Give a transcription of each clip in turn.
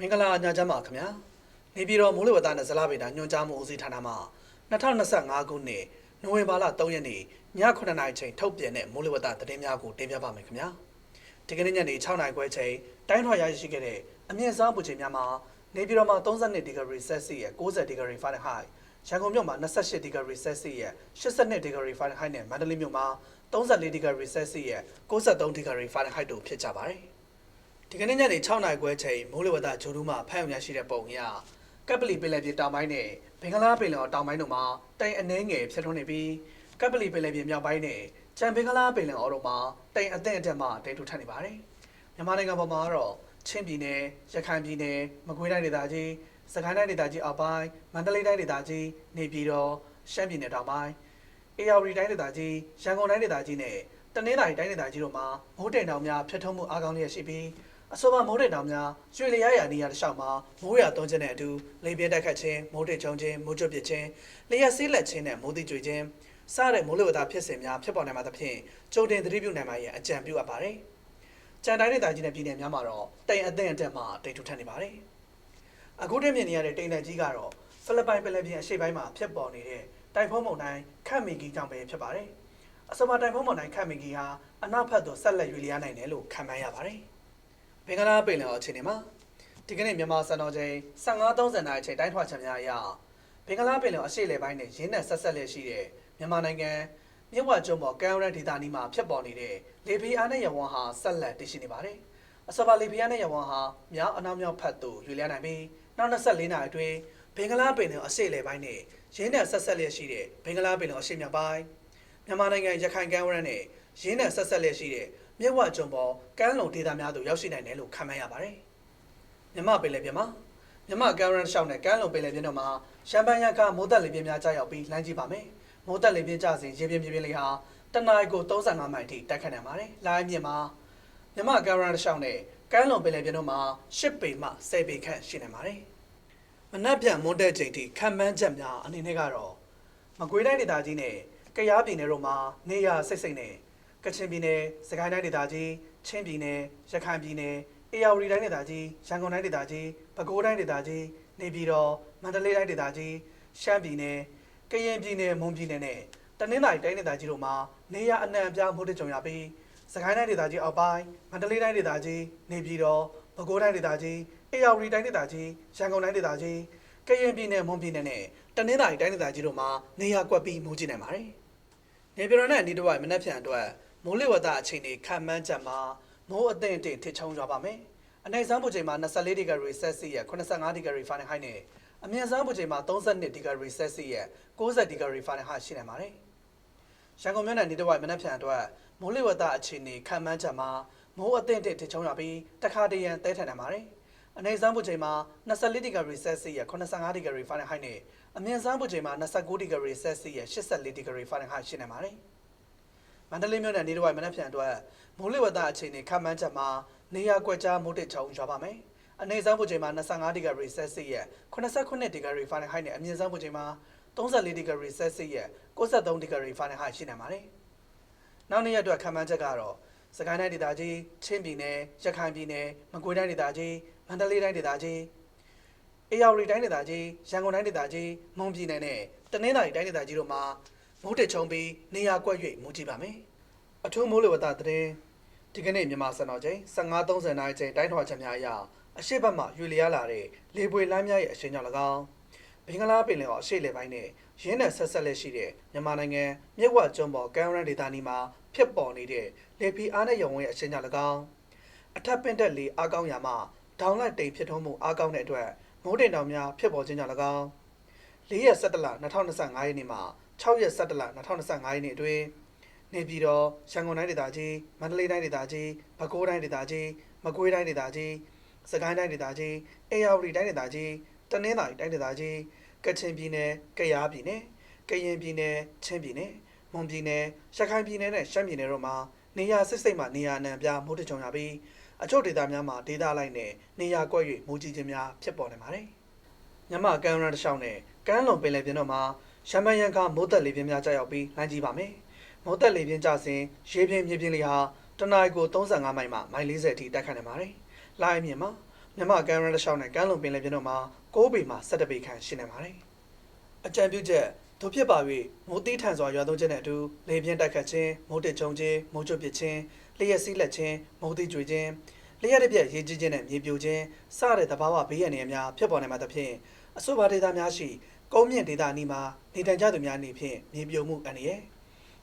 မင်္ဂလာညချမ်းပါခင်ဗျာနေပြည်တော်မိုးလေဝသနဲ့ဇလဗေဒညွှန်ကြားမှုဦးစီးဌာနမှ2025ခုနှစ်နိုဝင်ဘာလ3ရက်နေ့ည9:00နာရီချိန်ထုတ်ပြန်တဲ့မိုးလေဝသသတင်းများကိုတင်ပြပါမယ်ခင်ဗျာဒီကနေ့ညနေ6:00နာရီခွဲချိန်တိုင်းထွာရရှိခဲ့တဲ့အမြင့်ဆုံးပူချိန်များမှာနေပြည်တော်မှာ32ဒီဂရီဆယ်စီယပ်60ဒီဂရီဖာရင်ဟိုက်ရန်ကုန်မြို့မှာ28ဒီဂရီဆယ်စီယပ်82ဒီဂရီဖာရင်ဟိုက်နဲ့မန္တလေးမြို့မှာ34ဒီဂရီဆယ်စီယပ်63ဒီဂရီဖာရင်ဟိုက်တို့ဖြစ်ကြပါတယ် ဒီကနေ့ညနေ6နာရီခွဲချိန်မိုးလေဝသဂျိုဒူးမှဖမ်းရရှိတဲ့ပုံအရကပ်ပလီပင်လယ်ပြင်တောင်ပိုင်းနဲ့ဘင်္ဂလားပင်လယ်အော်တောင်ပိုင်းတို့မှာတိုင်အနှဲငယ်ဖြစ်ထွန်းနေပြီးကပ်ပလီပင်လယ်ပြင်မြောက်ပိုင်းနဲ့ချန်ဘင်္ဂလားပင်လယ်အော်တို့မှာတိုင်အသင့်အတက်မှတိတ်ထူထပ်နေပါတယ်။မြန်မာနိုင်ငံပေါ်မှာကတော့ချင်းပြည်နယ်၊ရခိုင်ပြည်နယ်၊မကွေးတိုင်းဒေသကြီး၊စကိုင်းတိုင်းဒေသကြီးအောက်ပိုင်း၊မန္တလေးတိုင်းဒေသကြီး၊နေပြည်တော်၊ရှမ်းပြည်နယ်တောင်ပိုင်း၊အေရဝတီတိုင်းဒေသကြီး၊ရန်ကုန်တိုင်းဒေသကြီးနဲ့တနင်္သာရီတိုင်းဒေသကြီးတို့မှာမိုးတိမ်တောင်များဖြစ်ထွန်းမှုအားကောင်းလျက်ရှိပြီး အဆိုပါမိုးတိမ်တောင်များရွှေလျားရာနေရာတစ်လျှောက်မှာမိုးရွာသွန်းခြင်းနဲ့အတူလေပြင်းတိုက်ခတ်ခြင်းမိုးတိမ်ချုံခြင်းမိုးကြွပစ်ခြင်းလျှက်ဆေးလက်ခြင်းနဲ့မိုးတိမ်ကျွေခြင်းစတဲ့မိုးလေဝသဖြစ်စဉ်များဖြစ်ပေါ်နိုင်မှာသဖြင့်ကြိုတင်သတိပြုနိုင်မှာရဲ့အကြံပြုအပ်ပါတယ်။ကြံတိုင်းဒေသကြီးနဲ့ပြည်နယ်များမှာတော့တိမ်အသင့်အတက်မှတိမ်ထူထပ်နေပါတယ်။အခုတည်းမြင်နေရတဲ့တိမ်လက်ကြီးကတော့ဖိလစ်ပိုင်ပင်လယ်ပြင်အရှေ့ပိုင်းမှာဖြစ်ပေါ်နေတဲ့တိုင်ဖုန်းမုန်တိုင်းခတ်မီဂီကြောင့်ပဲဖြစ်ပါတယ်။အဆိုပါတိုင်ဖုန်းမုန်တိုင်းခတ်မီဂီဟာအနောက်ဘက်သို့ဆက်လက်ရွေ့လျားနိုင်တယ်လို့ခန့်မှန်းရပါတယ်။ ဘင်္ဂလားပင်လယ်အော်အခြေအနေမှာဒီကနေ့မြန်မာစံတော်ချိန်15:30နာရီချိန်တိုင်းထွာချက်များအရဘင်္ဂလားပင်လယ်အော်အရှေ့လေပိုင်းနဲ့ရင်းနဲ့ဆက်ဆက်လက်ရှိတဲ့မြန်မာနိုင်ငံမြစ်ဝကျွန်းပေါ်ကမ်းရိုးတန်းဒေသနီးမှာဖြစ်ပေါ်နေတဲ့လေပြင်းအားနဲ့ရဝန်းဟာဆက်လက်တည်ရှိနေပါတယ်။အစပါလေပြင်းအားနဲ့ရဝန်းဟာမြောက်အနောက်မြောက်ဖက်သို့ရွေ့လျားနိုင်ပြီးနောက်24နာရီအတွင်းဘင်္ဂလားပင်လယ်အော်အရှေ့လေပိုင်းနဲ့ရင်းနဲ့ဆက်ဆက်လက်ရှိတဲ့ဘင်္ဂလားပင်လယ်အော်အရှေ့မြောက်ပိုင်းမြန်မာနိုင်ငံရခိုင်ကမ်းရိုးတန်းနဲ့ရင်းနဲ့ဆက်ဆက်လက်ရှိတဲ့ မြစ်ဝကျွန်းပေါ်ကမ်းလွန်ဒေသများသို့ရောက်ရှိနိုင်တယ်လို့ခန့်မှန်းရပါတယ်။မြမပင်လယ်ပြင်မှာမြမကမ်းရန်ရှောင်းနဲ့ကမ်းလွန်ပင်လယ်ပြင်တို့မှာရှမ်းပန်းရကမိုးတက်လေပြင်းများကြားရောက်ပြီးလှမ်းကြည့်ပါမယ်။မိုးတက်လေပြင်းကြစဉ်ရေပြင်းပြင်းပြင်းလေးဟာတနအီကို35မိုင်ထိတိုက်ခတ်နိုင်ပါတယ်။လိုင်းမြင့်မှာမြမကမ်းရန်ရှောင်းနဲ့ကမ်းလွန်ပင်လယ်ပြင်တို့မှာ10ပေမှ10ပေခန့်ရှိနိုင်ပါတယ်။မနက်ပြန်မွန်းတဲ့ချိန်ထိခံမှန်းချက်များအနေနဲ့ကတော့မကွေးတိုင်းဒေသကြီးနဲ့ကယားပြည်နယ်တို့မှာနေရစိတ်စိတ်နဲ့ ကချင်ပြည်နယ်၊စကိုင်းတိုင်းဒေသကြီး၊ချင်းပြည်နယ်၊ရခိုင်ပြည်နယ်၊အေရဝတီတိုင်းဒေသကြီး၊ရန်ကုန်တိုင်းဒေသကြီး၊ပဲခူးတိုင်းဒေသကြီး၊နေပြည်တော်၊မန္တလေးတိုင်းဒေသကြီး၊ရှမ်းပြည်နယ်၊ကရင်ပြည်နယ်၊မွန်ပြည်နယ်နဲ့တနင်္သာရီတိုင်းဒေသကြီးတို့မှာနေရအနှံ့အပြားမိုးတကြုံရပြီးစကိုင်းတိုင်းဒေသကြီးအောက်ပိုင်း၊မန္တလေးတိုင်းဒေသကြီး၊နေပြည်တော်၊ပဲခူးတိုင်းဒေသကြီး၊အေရဝတီတိုင်းဒေသကြီး၊ရန်ကုန်တိုင်းဒေသကြီး၊ကရင်ပြည်နယ်၊မွန်ပြည်နယ်နဲ့တနင်္သာရီတိုင်းဒေသကြီးတို့မှာနေရကွက်ပြီးမိုးကြီးနိုင်ပါတယ်။နေပြည်တော်နဲ့အနီးတစ်ဝိုက်မနက်ဖြန်အတွက် မိုးလေဝသအခြေအနေခံမှန်းချက်မှာမိုးအသင့်အတင့်ထစ်ချုံရွာပါမယ်။အနည်းဆုံးပူချိန်မှာ24ဒီဂရီဆယ်စီယပ်85ဒီဂရီဖာရင်ဟိုက်နဲ့အမြင့်ဆုံးပူချိန်မှာ32ဒီဂရီဆယ်စီယပ်90ဒီဂရီဖာရင်ဟိုက်ရှိနေပါတယ်။ရန်ကုန်မြို့နယ်နေတစ်ဝိုက်မနက်ဖြန်အတွက်မိုးလေဝသအခြေအနေခံမှန်းချက်မှာမိုးအသင့်အတင့်ထစ်ချုံရွာပြီးတခါတရံတဲထန်နေပါတယ်။အနည်းဆုံးပူချိန်မှာ24ဒီဂရီဆယ်စီယပ်85ဒီဂရီဖာရင်ဟိုက်နဲ့အမြင့်ဆုံးပူချိန်မှာ29ဒီဂရီဆယ်စီယပ်84ဒီဂရီဖာရင်ဟိုက်ရှိနေပါတယ်။ မန္တလေးမြို့နယ်နေတစ်ဝိုက်မနက်ဖြန်အတွက်မိုးလေဝသအခြေအနေခန့်မှန်းချက်မှာနေရာကွက်ကြားမိုးတစ်ချုံရွာပါမယ်။အနေစားပူချိန်မှာ25ဒီဂရီဆယ်စီယပ်89ဒီဂရီဖာရင်ဟိုက်နဲ့အမြင့်ဆုံးပူချိန်မှာ34ဒီဂရီဆယ်စီယပ်63ဒီဂရီဖာရင်ဟိုက်ရှိနေပါတယ်။နောက်နေ့ရက်အတွက်ခန့်မှန်းချက်ကတော့စကိုင်းတိုင်းဒေသကြီးချင်းပြည်နယ်ရခိုင်ပြည်နယ်မကွေးတိုင်းဒေသကြီးမန္တလေးတိုင်းဒေသကြီးအေရဝတီတိုင်းဒေသကြီးရန်ကုန်တိုင်းဒေသကြီးမွန်ပြည်နယ်နဲ့တနင်္သာရီတိုင်းဒေသကြီးတို့မှာ မိုးတစ်ချုံပြီးနေရာကွက်၍မိုးကြည့်ပါမယ်။အထူးမိုးလေဝသသတင်းဒီကနေ့မြန်မာစံတော်ချိန်15:30နာရီချိန်တိုင်းထွာချက်များအရအရှိတ်ဘက်မှရွေလျားလာတဲ့လေပွေလမ်းများရဲ့အရှိန်ကြောင့်၎င်းဘင်္ဂလားပင်လယ်အော်အရှိတ်လေပိုင်းနဲ့ရင်းနဲ့ဆက်ဆက်လက်ရှိတဲ့မြန်မာနိုင်ငံမြစ်ဝကျွန်းပေါ်ကမ်းရိုးတန်းဒေသနီမှာဖြစ်ပေါ်နေတဲ့လေပီအားနဲ့ရုံဝဲအရှိန်ကြောင့်၎င်းအထက်ပင်တက်လေအားကောင်းရာမှဒေါင်းလိုက်တိမ်ဖြစ်ထုံးမှုအားကောင်းတဲ့အတွက်မိုးတင်တောင်များဖြစ်ပေါ်ခြင်းကြောင့်၎င်း ၄ရက်17လ2025ရက်နေ့မှ6ရက်17လ2025ရက်နေ့အတွင်းနေပြည်တော်ရန်ကုန်တိုင်းဒေသကြီးမန္တလေးတိုင်းဒေသကြီးပဲခူးတိုင်းဒေသကြီးမကွေးတိုင်းဒေသကြီးစကိုင်းတိုင်းဒေသကြီးအေရဝတီတိုင်းဒေသကြီးတနင်္သာရီတိုင်းဒေသကြီးကချင်ပြည်နယ်ကယားပြည်နယ်ကရင်ပြည်နယ်ချင်းပြည်နယ်မွန်ပြည်နယ်ရခိုင်ပြည်နယ်နဲ့ရှမ်းပြည်နယ်တို့မှာနေရာစစ်စိတ်မှနေရာအနှံ့အပြားမိုးတကြုံရပြီးအချို့ဒေသများမှာဒေသလိုက်နဲ့နေရာကွက်၍မိုးကြီးခြင်းများဖြစ်ပေါ်နေပါတယ်။ ညမကမ်းရန်တစ်လျှောက်နဲ့ကမ်းလွန်ပင်လယ်ပြင်တို့မှာရှမ်းမယန်ကမိုးတက်လေပြင်းများကြာရောက်ပြီးလှမ်းကြည့်ပါမယ်။မော်တက်လေပြင်းကြစဉ်ရေပြင်းမြေပြင်းလေးဟာတနအီကို35မိုင်မှမိုင်40အထိတိုက်ခတ်နေပါတယ်။လိုင်းအမြင့်မှာမြန်မာကမ်းရန်တစ်လျှောက်နဲ့ကမ်းလွန်ပင်လယ်ပြင်တို့မှာ6ပေမှ17ပေခန့်ရှိနေပါတယ်။အကြံပြုချက်တို့ဖြစ်ပါ၍မိုးတိထန်စွာရွာသွန်းခြင်းနဲ့အတူလေပြင်းတိုက်ခတ်ခြင်းမိုးတစ်ချုံခြင်းမိုးကျွတ်ပစ်ခြင်းလျှက်စီးလက်ခြင်းမိုးတိကျွေခြင်း လျှက်တစ်ပြက်ရေကြီးခြင်းနဲ့မြေပြိုခြင်းစတဲ့သဘာဝဘေးရန်တွေအများဖြစ်ပေါ်နိုင်မှာသဖြင့်အဆိုပါဒေသများရှိကုန်းမြင့်ဒေသအနီးမှာနေထိုင်ကြသူများအနေဖြင့်မြေပြိုမှုအန္တရာယ်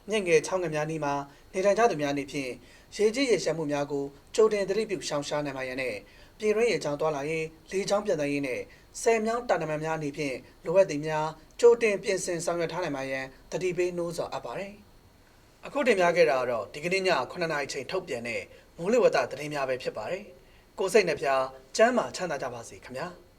မြင့်ငယ်ချောင်းငယ်များနီးမှာနေထိုင်ကြသူများအနေဖြင့်ရေကြီးရေရှမ်းမှုများကိုကြိုတင်သတိပြုရှောင်ရှားနိုင်ပါရန်နဲ့ပြည်ရင်းရေချောင်းသွားလာရေးလေချောင်းပြန်သွင်းရေးနဲ့ဆယ်မြောင်းတာနမန်များအနေဖြင့်လိုအပ်သည်များကြိုတင်ပြင်ဆင်ဆောင်ရွက်ထားနိုင်ပါရန်တတိပေးနှိုးဆော်အပ်ပါတယ်။ အခုတင်ပြခဲ့တာကတော့ဒီကနေ့ည9:00နာရီချိန်ထုတ်ပြန်တဲ့မိုးလေဝသသတင်းများပဲဖြစ်ပါတယ်။ကိုယ်စိတ်နှပြချမ်းမာချမ်းသာကြပါစေခင်ဗျာ။